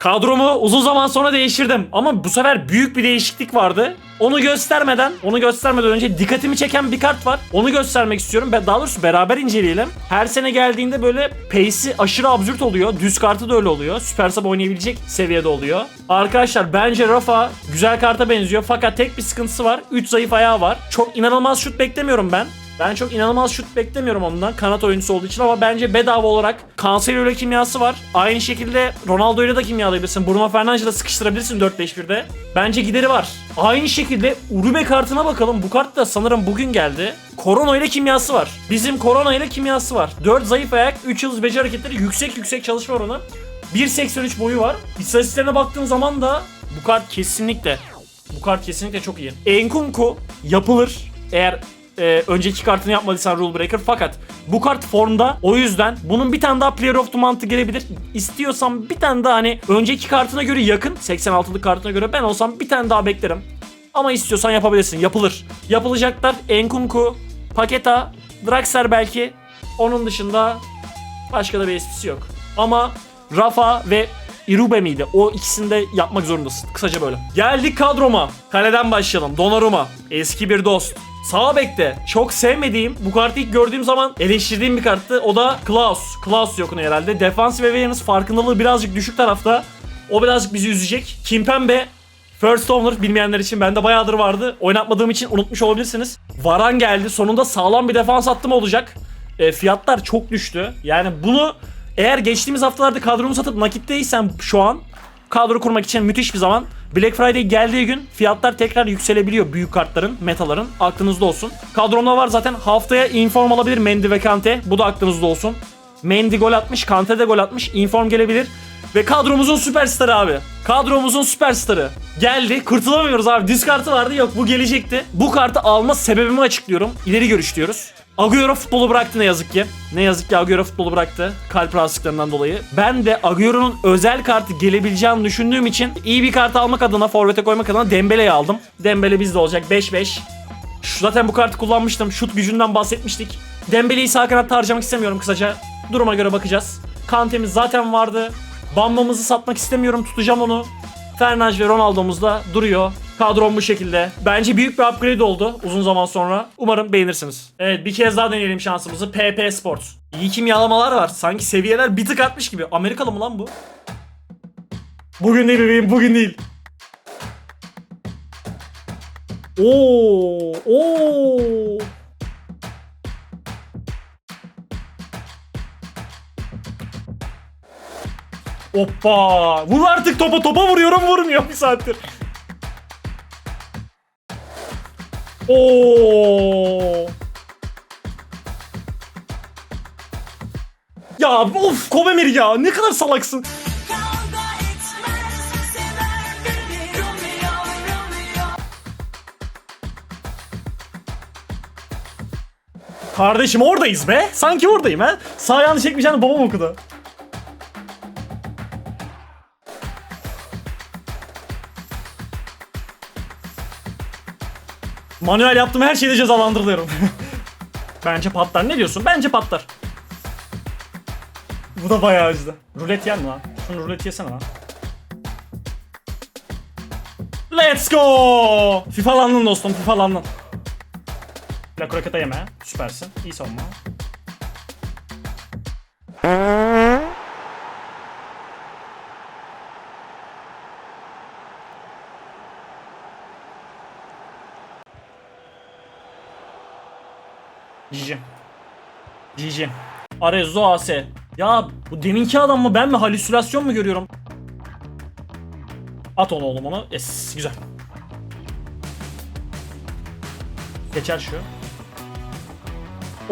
Kadromu uzun zaman sonra değiştirdim ama bu sefer büyük bir değişiklik vardı. Onu göstermeden, onu göstermeden önce dikkatimi çeken bir kart var. Onu göstermek istiyorum. Daha doğrusu beraber inceleyelim. Her sene geldiğinde böyle pace'i aşırı absürt oluyor. Düz kartı da öyle oluyor. Süper sub oynayabilecek seviyede oluyor. Arkadaşlar bence Rafa güzel karta benziyor fakat tek bir sıkıntısı var. 3 zayıf ayağı var. Çok inanılmaz şut beklemiyorum ben. Ben çok inanılmaz şut beklemiyorum ondan kanat oyuncusu olduğu için ama bence bedava olarak Cancelo ile kimyası var. Aynı şekilde Ronaldo ile de kimyalayabilirsin. Bruno Fernandes'i de sıkıştırabilirsin 4-5-1'de. Bence gideri var. Aynı şekilde Urube kartına bakalım. Bu kart da sanırım bugün geldi. Corona ile kimyası var. Bizim Corona ile kimyası var. 4 zayıf ayak, 3 yıldız beceri hareketleri, yüksek yüksek çalışma oranı. 1.83 boyu var. İstatistiklerine baktığın zaman da bu kart kesinlikle bu kart kesinlikle çok iyi. Enkunku yapılır eğer e, önceki kartını yapmadıysan Rule Breaker fakat bu kart formda o yüzden bunun bir tane daha Player of the Month'ı gelebilir. İstiyorsan bir tane daha hani önceki kartına göre yakın 86'lık kartına göre ben olsam bir tane daha beklerim. Ama istiyorsan yapabilirsin. Yapılır. Yapılacaklar Enkunku, Paketa, Draxler belki. Onun dışında başka da bir esprisi yok. Ama Rafa ve Irube miydi? O ikisini de yapmak zorundasın. Kısaca böyle. Geldik kadroma. Kaleden başlayalım. Donnarumma. Eski bir dost. Sağ bekte çok sevmediğim, bu kartı ilk gördüğüm zaman eleştirdiğim bir karttı. O da Klaus. Klaus yok herhalde. Defans ve awareness farkındalığı birazcık düşük tarafta. O birazcık bizi üzecek. Kimpembe First owner bilmeyenler için bende bayağıdır vardı. Oynatmadığım için unutmuş olabilirsiniz. Varan geldi. Sonunda sağlam bir defans hattım olacak. E, fiyatlar çok düştü. Yani bunu eğer geçtiğimiz haftalarda kadromu satıp nakitteysem şu an kadro kurmak için müthiş bir zaman. Black Friday geldiği gün fiyatlar tekrar yükselebiliyor büyük kartların, metaların. Aklınızda olsun. Kadromda var zaten haftaya inform alabilir Mendy ve Kante. Bu da aklınızda olsun. Mendy gol atmış, Kante de gol atmış. Inform gelebilir. Ve kadromuzun süperstarı abi. Kadromuzun süperstarı. Geldi. Kurtulamıyoruz abi. Diz kartı vardı yok bu gelecekti. Bu kartı alma sebebimi açıklıyorum. İleri görüş diyoruz. Agüero futbolu bıraktı ne yazık ki. Ne yazık ki Agüero futbolu bıraktı. Kalp rahatsızlıklarından dolayı. Ben de Agüero'nun özel kartı gelebileceğini düşündüğüm için iyi bir kart almak adına, forvete koymak adına Dembele'yi aldım. Dembele bizde olacak 5-5. Şu- Zaten bu kartı kullanmıştım. Şut gücünden bahsetmiştik. Dembele'yi sağ kanatta harcamak istemiyorum kısaca. Duruma göre bakacağız. Kante'miz zaten vardı. Bambamızı satmak istemiyorum. Tutacağım onu. Fernandes ve Ronaldo'muz da duruyor. Kadrom bu şekilde. Bence büyük bir upgrade oldu uzun zaman sonra. Umarım beğenirsiniz. Evet bir kez daha deneyelim şansımızı. PP Sports. İyi kimyalamalar var. Sanki seviyeler bir tık artmış gibi. Amerikalı mı lan bu? Bugün değil bebeğim bugün değil. Oo, oo. Hoppa! Vur artık topa topa vuruyorum vurmuyor bir saattir. Ya of Kobemir ya ne kadar salaksın. Kardeşim oradayız be. Sanki oradayım ha. Sağ ayağını çekmeyeceğini babam okudu. Manuel yaptığım her şeyde cezalandırılıyorum. Bence patlar. Ne diyorsun? Bence patlar. Bu da bayağı acıdı. Rulet yer mi lan? Şunu rulet yesene lan. Let's go! FIFA'landın dostum, FIFA'landın. La kroketa yeme. Süpersin. İyi savunma. GG. GG. Arezzo AS. Ya bu deminki adam mı ben mi halüsinasyon mu görüyorum? At onu oğlum onu. Es güzel. Geçer şu.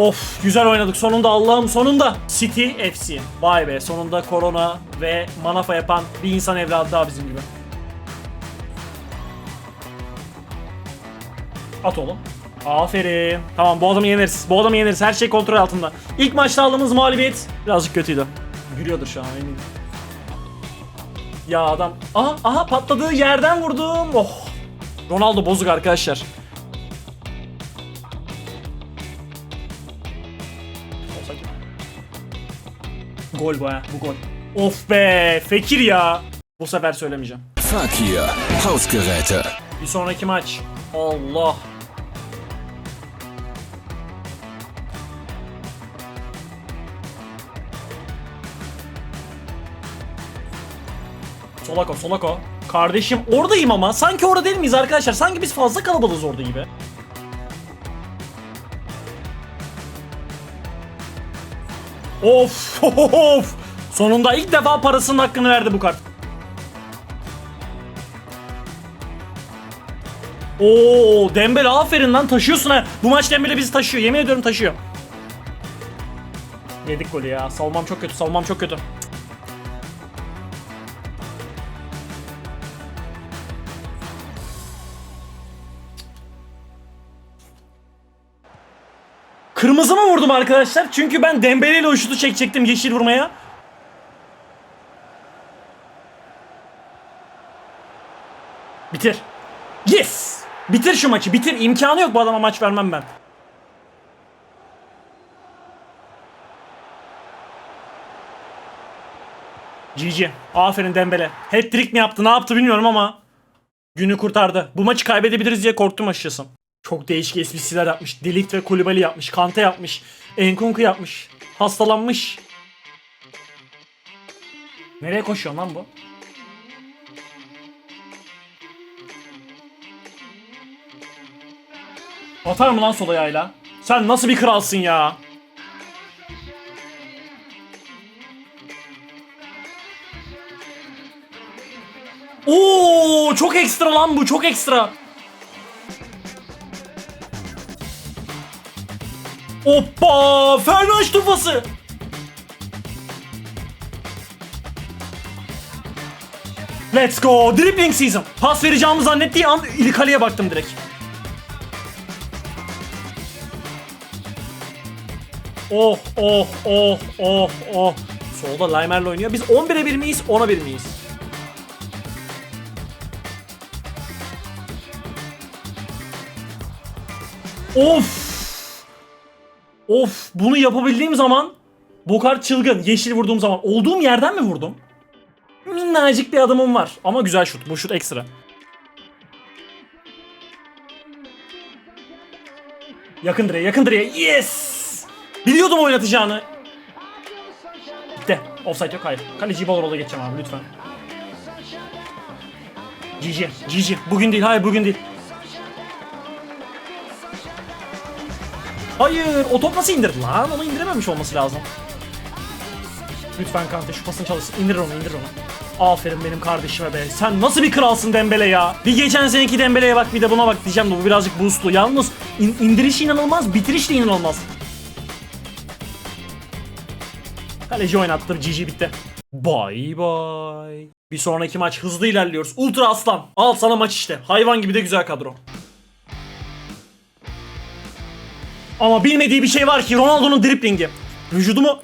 Of güzel oynadık sonunda Allah'ım sonunda. City FC. Vay be sonunda korona ve manafa yapan bir insan evladı daha bizim gibi. At oğlum. Aferin. Tamam bu adamı yeneriz. Bu adamı yeneriz. Her şey kontrol altında. İlk maçta aldığımız mağlubiyet birazcık kötüydü. Gülüyordur şu an eminim. Ya adam. Aha aha patladığı yerden vurdum. Oh. Ronaldo bozuk arkadaşlar. Gol bu ha. Bu gol. Of be. Fekir ya. Bu sefer söylemeyeceğim. Fuck hier, Hausgeräte. Bir sonraki maç. Allah. Solako, Solako. Kardeşim oradayım ama. Sanki orada değil miyiz arkadaşlar? Sanki biz fazla kalabalığız orada gibi. Of, of. Sonunda ilk defa parasının hakkını verdi bu kart. Oo Dembele aferin lan taşıyorsun ha. Bu maç Dembele bizi taşıyor. Yemin ediyorum taşıyor. Yedik golü ya. Savunmam çok kötü. Savunmam çok kötü. Kırmızı mı vurdum arkadaşlar? Çünkü ben Dembele ile o şutu çekecektim yeşil vurmaya. Bitir. Yes! Bitir şu maçı. Bitir. İmkanı yok bu adama maç vermem ben. GG. Aferin Dembele. Hat-trick mi yaptı ne yaptı bilmiyorum ama günü kurtardı. Bu maçı kaybedebiliriz diye korktum açıkçası. Çok değişik esprisiler yapmış. Delikt ve Kulibali yapmış. Kante yapmış. Enkunku yapmış. Hastalanmış. Nereye koşuyor lan bu? Atar mı lan sol ayağıyla? Sen nasıl bir kralsın ya? Oo, çok ekstra lan bu, çok ekstra. Hoppa! Fernaş tufası. Let's go. Dribbling season. Pas vereceğimi zannettiği an İlkale'ye baktım direkt. Oh oh oh oh oh. Solda Leimer'le oynuyor. Biz 11'e 1 miyiz? 10'a 1 miyiz? Of! Of! Bunu yapabildiğim zaman Bokar çılgın. Yeşil vurduğum zaman. Olduğum yerden mi vurdum? Minnacık bir adımım var. Ama güzel şut. Bu şut ekstra. Yakın direğe, yakın direğe. Yes! Biliyordum oynatacağını. Bitti. Offside yok, hayır. Kaleci Balorol'a geçeceğim abi lütfen. GG, GG. Bugün değil, hayır bugün değil. Hayır, o top nasıl indirdi lan? Onu indirememiş olması lazım. Lütfen Kante şu pasını çalışsın. İndir onu, indir onu. Aferin benim kardeşime be. Sen nasıl bir kralsın Dembele ya? Bir geçen seneki Dembele'ye bak bir de buna bak diyeceğim de bu birazcık boostlu. Yalnız in- indirişi inanılmaz, bitiriş de inanılmaz. Kaleci oynattım, GG bitti. Bye bye. Bir sonraki maç hızlı ilerliyoruz. Ultra Aslan. Al sana maç işte. Hayvan gibi de güzel kadro. Ama bilmediği bir şey var ki Ronaldo'nun driplingi. Vücudumu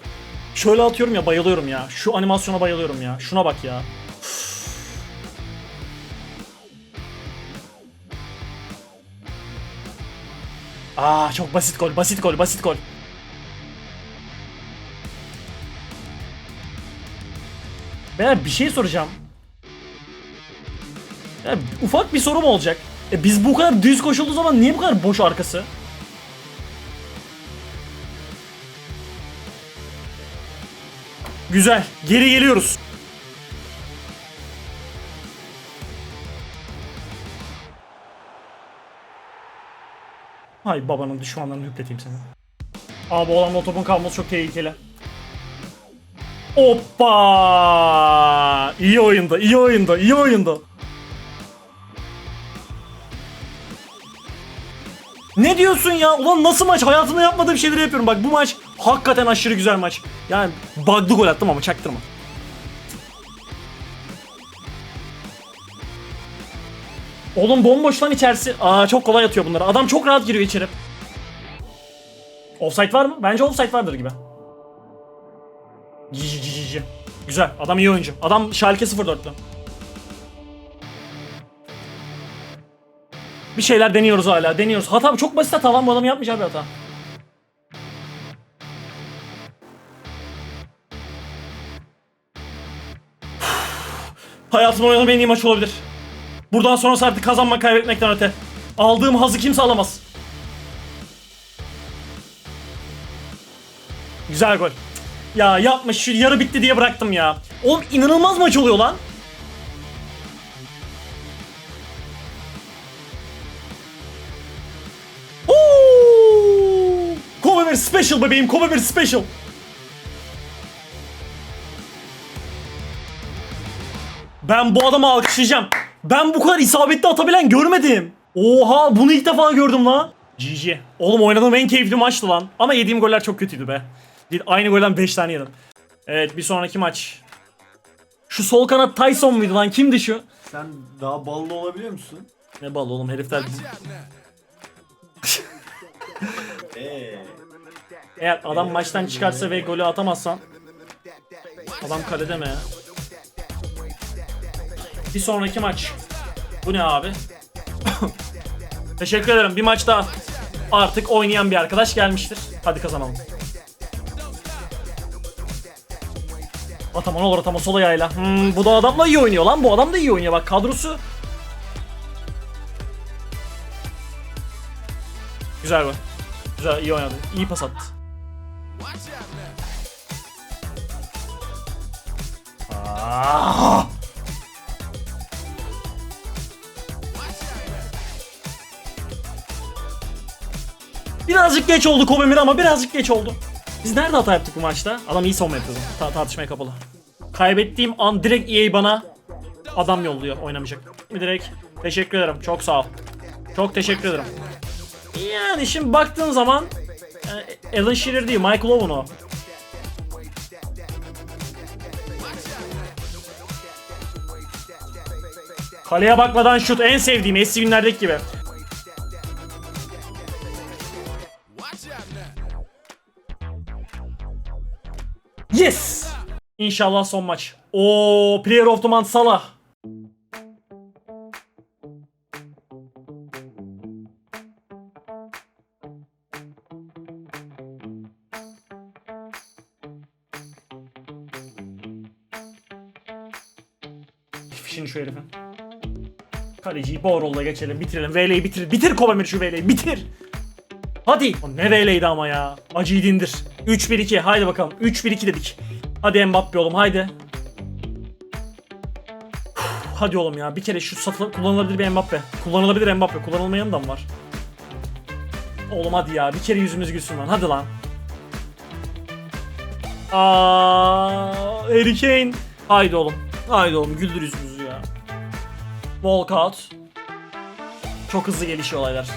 şöyle atıyorum ya bayılıyorum ya. Şu animasyona bayılıyorum ya. Şuna bak ya. Aa çok basit gol, basit gol, basit gol. Beyler bir şey soracağım. Ya, ufak bir sorum olacak. E biz bu kadar düz koşulduğu zaman niye bu kadar boş arkası? Güzel. Geri geliyoruz. Hay babanın düşmanlarını hüpleteyim seni. Abi o adamla o topun kalması çok tehlikeli. Hoppa! İyi oyunda, iyi oyunda, iyi oyunda. Ne diyorsun ya? Ulan nasıl maç? Hayatımda yapmadığım şeyleri yapıyorum. Bak bu maç hakikaten aşırı güzel maç. Yani bug'lı gol attım ama çaktırma. Oğlum bomboş lan içerisi. Aa çok kolay atıyor bunları. Adam çok rahat giriyor içeri. Offside var mı? Bence offside vardır gibi. Cici cici cici. Güzel. Adam iyi oyuncu. Adam Schalke 04'lü. Bir şeyler deniyoruz hala. Deniyoruz. Hata çok basit hata lan bu adam yapmayacağı bir hata. Hayatımda oynadığım en iyi maç olabilir. Buradan sonrası artık kazanmak kaybetmekten öte. Aldığım hazı kimse alamaz. Güzel gol. Ya yapma şu yarı bitti diye bıraktım ya. Oğlum inanılmaz maç oluyor lan. Oo! Kobe bir special bebeğim, Kobe bir special. Ben bu adamı alkışlayacağım. Ben bu kadar isabetli atabilen görmedim. Oha bunu ilk defa gördüm lan. GG. Oğlum oynadığım en keyifli maçtı lan. Ama yediğim goller çok kötüydü be. Aynı golden 5 tane yedim. Evet bir sonraki maç. Şu sol kanat Tyson muydu lan? Kimdi şu? Sen daha ballı olabiliyor musun? Ne bal oğlum herifler. Eee. Eğer adam maçtan çıkarsa ve golü atamazsan adam kalede mi ya? Bir sonraki maç. Bu ne abi? Teşekkür ederim. Bir maç daha. Artık oynayan bir arkadaş gelmiştir. Hadi kazanalım. Atama ne olur atama sol ayağıyla. Hmm, bu da adamla iyi oynuyor lan. Bu adam da iyi oynuyor. Bak kadrosu. Güzel bu. Güzel iyi oynadı. İyi pas attı. Ah! Birazcık geç oldu Kobemir ama birazcık geç oldu. Biz nerede hata yaptık bu maçta? Adam iyi savunma yapıyordu. Ta- tartışmaya kapalı. Kaybettiğim an direkt EA bana adam yolluyor oynamayacak. Direkt teşekkür ederim. Çok sağ ol. Çok teşekkür ederim. Yani şimdi baktığın zaman e, Alan Shearer değil Michael Owen o. Kaleye bakmadan şut en sevdiğim eski günlerdeki gibi. İnşallah son maç. O Player of the Month Salah. Fişini şu herifin. Kaleciyi Borol'la geçelim bitirelim. VL'yi bitir. Bitir Kovamir şu VL'yi bitir. Hadi. O ne VL'ydi ama ya. Acıyı dindir. 3-1-2 haydi bakalım. 3-1-2 dedik. Hadi Mbappe oğlum haydi. Uf, Hadi oğlum ya bir kere şu satın kullanılabilir bir Mbappe. Kullanılabilir Mbappe. Kullanılmayan da mı var? Oğlum hadi ya bir kere yüzümüz gülsün lan. Hadi lan. Aa, Harry Kane. Haydi oğlum. Haydi oğlum güldür yüzümüzü ya. Walkout. Çok hızlı gelişiyor olaylar.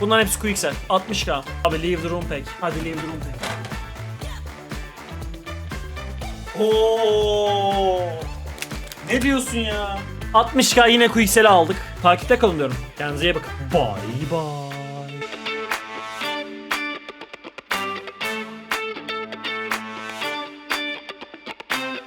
Bunların hepsi quicksell. 60k. Abi leave the room pack. Hadi leave the room pack. Oo. Ne diyorsun ya? 60k yine quicksell'i aldık. Takipte kalın diyorum. Kendinize iyi bakın. Bye bye.